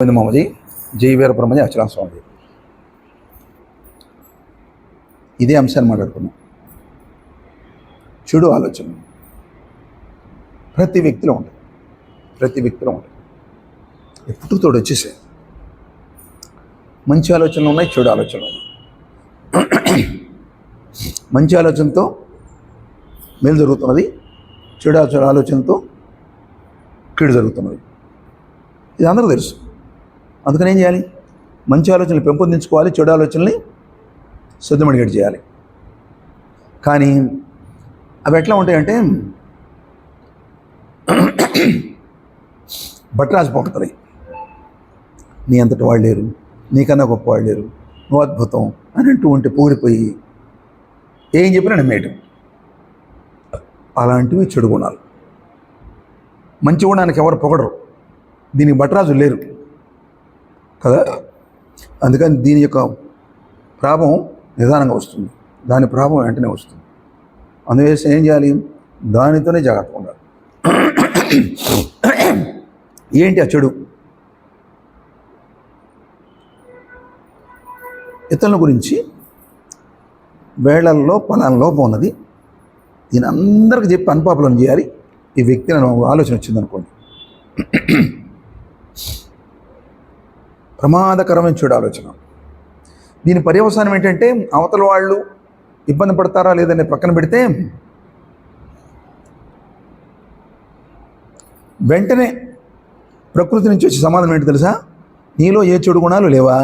గోవింద మామజీ జై వీరబ్రహ్మజీ అచలాం స్వామి ఇదే అంశాన్ని మాట్లాడుకున్నాం. చెడు ఆలోచన ప్రతి వ్యక్తిలో ఉంటుంది ప్రతి వ్యక్తిలో ఉంటుంది తోడు వచ్చేసే మంచి ఆలోచనలు ఉన్నాయి చెడు ఆలోచనలు ఉన్నాయి. మంచి ఆలోచనతో మేలు జరుగుతున్నది చెడు ఆలోచన ఆలోచనతో కీడు జరుగుతున్నది. ఇది అందరూ తెలుసు. అందుకని ఏం చేయాలి? మంచి ఆలోచనలు పెంపొందించుకోవాలి చెడు ఆలోచనల్ని శుద్ధమడిగడి చేయాలి. కానీ అవి ఎట్లా ఉంటాయంటే భట్రాజు పోతుంది నీ అంతటి వాళ్ళు లేరు నీకన్నా గొప్ప వాళ్ళు లేరు నువ్వు అద్భుతం అని అంటూ ఉంటే పొగిడిపోయి ఏం చెప్పినా నమ్మేయటం. అలాంటివి చెడు గుణాలు. మంచి గుణానికి ఎవరు పొగడరు. దీనికి భట్రాజు లేరు. కదా? అందుకని దీని యొక్క ప్రాభం నిదానంగా వస్తుంది. దాని ప్రాభం వెంటనే వస్తుంది. అందువేసి ఏం చేయాలి? దానితోనే జాగ్రత్తగా ఉండాలి. ఏంటి ఆ చెడు? ఇతరుల గురించి వేళల్లో పలాన లోపం ఉన్నది. దీని అందరికి చెప్పి అన్పాపులను చేయాలి. ఈ వ్యక్తి నన్ను ఆలోచన వచ్చిందనుకోండి. ప్రమాదకరమైన చెడు ఆలోచన దీని పర్యవసానం ఏంటంటే అవతల వాళ్ళు ఇబ్బంది పడతారా లేదని పక్కన పెడితే వెంటనే ప్రకృతి నుంచి వచ్చే సమాధానం ఏంటి తెలుసా? నీలో ఏ చెడు గుణాలు లేవా?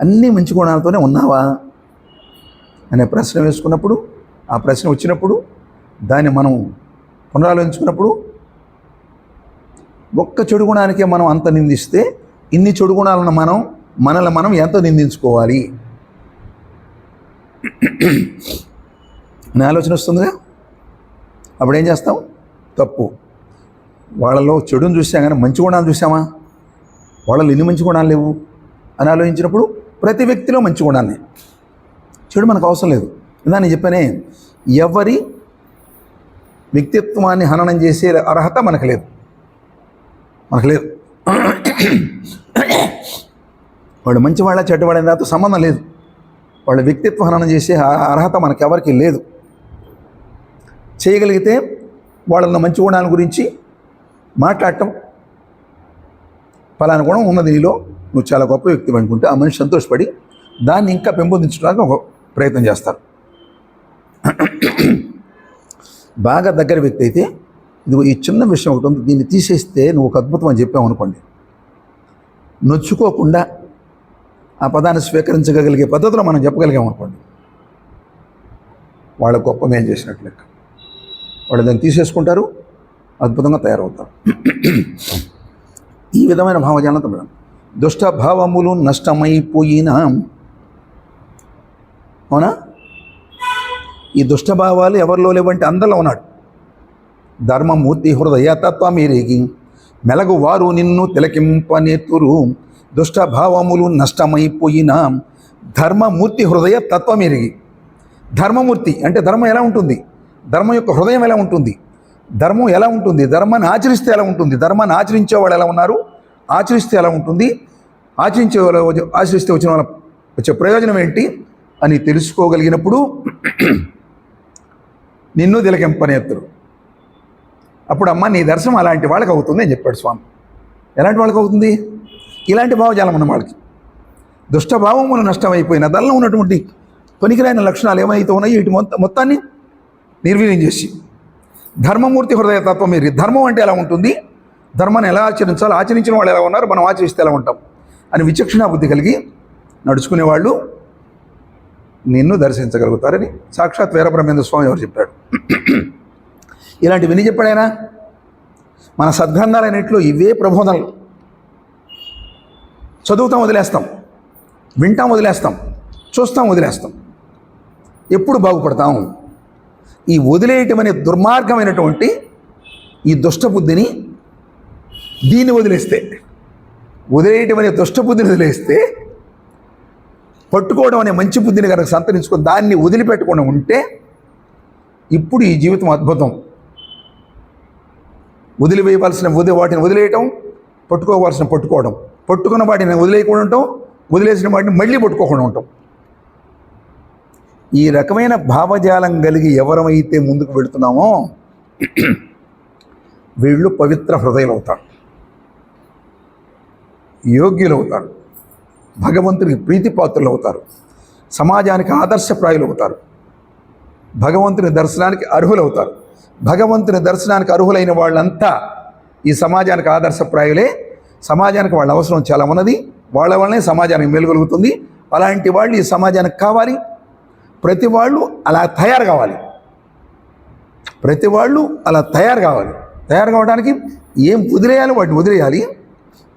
అన్నీ మంచి గుణాలతోనే ఉన్నావా? అనే ప్రశ్న వేసుకున్నప్పుడు ఆ ప్రశ్న వచ్చినప్పుడు దాన్ని మనం పునరాలోచించుకున్నప్పుడు ఒక్క చెడు గుణానికే మనం అంత నిందిస్తే ఇన్ని చెడు గుణాలను మనం మనల్ని మనం ఎంత నిందించుకోవాలి? అనే ఆలోచన వస్తుందిగా? అప్పుడు ఏం చేస్తాం? తప్పు. వాళ్ళలో చెడుని చూసాం కానీ మంచి గుణాలు చూసామా? వాళ్ళలో ఎన్ని మంచి గుణాలు లేవు అని ఆలోచించినప్పుడు ప్రతి వ్యక్తిలో మంచి గుణాన్ని చెడు మనకు అవసరం లేదు. ఇందా నేను చెప్పానే ఎవరి వ్యక్తిత్వాన్ని హననం చేసే అర్హత మనకు లేదు. మనకు లేదు. వాడు మంచివాళ్ళ చెడ్డవాళ్ళ దాంతో సంబంధం లేదు. వాళ్ళ వ్యక్తిత్వ హననం చేసే అర్హత మనకెవరికి లేదు. చేయగలిగితే వాళ్ళ మంచి గుణాల గురించి మాట్లాడటం ఫలానా గుణం ఉన్నది నీలో. నువ్వు చాలా గొప్ప వ్యక్తి అనుకుంటే ఆ మనిషి సంతోషపడి దాన్ని ఇంకా పెంపొందించడానికి ఒక ప్రయత్నం చేస్తారు. బాగా దగ్గర వ్యక్తి అయితే ఇదిగో ఈ చిన్న విషయం ఒకటి ఉంది. దీన్ని తీసేస్తే నువ్వు ఒక అద్భుతం అని చెప్పావు అనుకోండి. నొచ్చుకోకుండా ఆ పదాన్ని స్వీకరించగలిగే పద్ధతిలో మనం చెప్పగలిగాం అనుకోండి. వాళ్ళ గొప్ప మేలు చేసినట్లు లెక్క. వాళ్ళు దాన్ని తీసేసుకుంటారు అద్భుతంగా తయారవుతారు. ఈ విధమైన భావజాలంతో మేడం దుష్ట భావములు నష్టమైపోయిన అవునా? ఈ దుష్ట భావాలు ఎవరిలో లేవంటే అందరిలో ఉన్నాడు. ధర్మమూర్తి హృదయ మెలగువారు నిన్ను తిలకింపనేతురు. దుష్ట భావములు నష్టమైపోయిన ధర్మమూర్తి హృదయ తత్వమిరిగి ధర్మమూర్తి అంటే ధర్మం ఎలా ఉంటుంది? ధర్మం యొక్క హృదయం ఎలా ఉంటుంది? ధర్మం ఎలా ఉంటుంది? ధర్మాన్ని ఆచరిస్తే ఎలా ఉంటుంది? ధర్మాన్ని ఆచరించే వాళ్ళు ఎలా ఉన్నారు? ఆచరిస్తే ఎలా ఉంటుంది? ఆచరించే వాళ్ళు ఆచరిస్తే వచ్చిన వాళ్ళ వచ్చే ప్రయోజనం ఏంటి? అని తెలుసుకోగలిగినప్పుడు నిన్ను తిలకింపనేత్తరు అప్పుడు అమ్మ నీ దర్శనం అలాంటి వాళ్ళకి అవుతుంది అని చెప్పాడు స్వామి. ఎలాంటి వాళ్ళకి అవుతుంది? ఇలాంటి భావజాలం ఉన్న వాళ్ళకి. దుష్టభావములు నష్టమైపోయిన దానిలో ఉన్నటువంటి పనికిరాని లక్షణాలు ఏమైతే ఉన్నాయో వీటి మొత్తం మొత్తాన్ని నిర్వీర్యం చేసి ధర్మమూర్తి హృదయ తత్వం మీరు. ధర్మం అంటే ఎలా ఉంటుంది? ధర్మాన్ని ఎలా ఆచరించాలో ఆచరించిన వాళ్ళు ఎలా ఉన్నారు? మనం ఆచరిస్తే ఎలా ఉంటాం? అని విచక్షణ బుద్ధి కలిగి నడుచుకునేవాళ్ళు నిన్ను దర్శించగలుగుతారని సాక్షాత్ వీరబ్రహ్మేంద్ర స్వామి ఎవరు చెప్పాడు. ఇలాంటివి విని చెప్పాడైనా మన సద్గ్రంథాలైనట్లు ఇవే ప్రబోధనలు. చదువుతాం వదిలేస్తాం. వింటాం వదిలేస్తాం. చూస్తాం వదిలేస్తాం. ఎప్పుడు బాగుపడతాం? ఈ వదిలేయటం అనే దుర్మార్గమైనటువంటి ఈ దుష్టబుద్ధిని దీన్ని వదిలేస్తే వదిలేయటం అనే దుష్టబుద్ధిని వదిలేస్తే పట్టుకోవడం అనే మంచి బుద్ధిని కనుక సంతరించుకొని దాన్ని వదిలిపెట్టకుండా ఉంటే ఇప్పుడు ఈ జీవితం అద్భుతం. వదిలివేయవలసిన వదిలి వాటిని వదిలేయటం పట్టుకోవాల్సిన పట్టుకోవడం. పట్టుకున్న వాటిని వదిలేయకుండా ఉంటాం వదిలేసిన వాటిని మళ్ళీ పట్టుకోకుండా ఉంటాం ఈ రకమైన భావజాలం కలిగి ఎవరమైతే ముందుకు వెళుతున్నామో వీళ్ళు పవిత్ర హృదయాలు అవుతారు యోగ్యులు అవుతారు భగవంతునికి ప్రీతిపాత్రులు అవుతారు సమాజానికి ఆదర్శప్రాయులు అవుతారు భగవంతుని దర్శనానికి అర్హులవుతారు. భగవంతుని దర్శనానికి అర్హులైన వాళ్ళంతా ఈ సమాజానికి ఆదర్శప్రాయులే. సమాజానికి వాళ్ళ అవసరం చాలా ఉన్నది. వాళ్ళ వల్లనే సమాజానికి మెలుగలుగుతుంది అలాంటి వాళ్ళు ఈ సమాజానికి కావాలి. ప్రతి వాళ్ళు అలా తయారు కావాలి. ప్రతి వాళ్ళు అలా తయారు కావాలి. తయారు కావడానికి ఏం వదిలేయాలి? వాటిని వదిలేయాలి.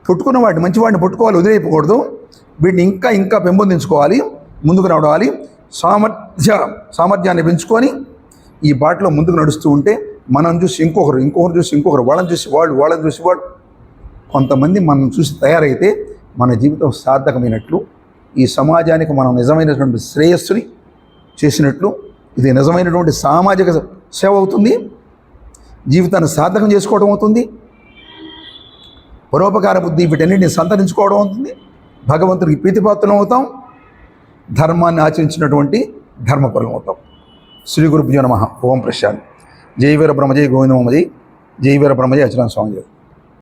పుట్టుకున్న వాటిని మంచి వాటిని పుట్టుకోవాలి వదిలేయకూడదు. వీటిని ఇంకా ఇంకా పెంపొందించుకోవాలి. ముందుకు నడవాలి. సామర్థ్య సామర్థ్యాన్ని పెంచుకొని ఈ బాటలో ముందుకు నడుస్తూ ఉంటే మనం చూసి ఇంకొకరు ఇంకొకరు చూసి ఇంకొకరు వాళ్ళని చూసి వాళ్ళు వాళ్ళని చూసి వాళ్ళు. కొంతమంది మనం చూసి తయారైతే మన జీవితం సార్థకమైనట్లు ఈ సమాజానికి మనం నిజమైనటువంటి శ్రేయస్సుని చేసినట్లు ఇది నిజమైనటువంటి సామాజిక సేవ అవుతుంది. జీవితాన్ని సార్థకం చేసుకోవడం అవుతుంది. పరోపకార బుద్ధి వీటన్నిటిని సంతరించుకోవడం అవుతుంది. భగవంతుడికి ప్రీతిపాత్రం అవుతాం. ధర్మాన్ని ఆచరించినటువంటి ధర్మపరం అవుతాం. శ్రీ గురుభ్యో నమ. ఓం ప్రశాంత్. జై వీర బ్రహ్మజయ గోవింద జై వీర బ్రహ్మజయ అచలం స్వామి.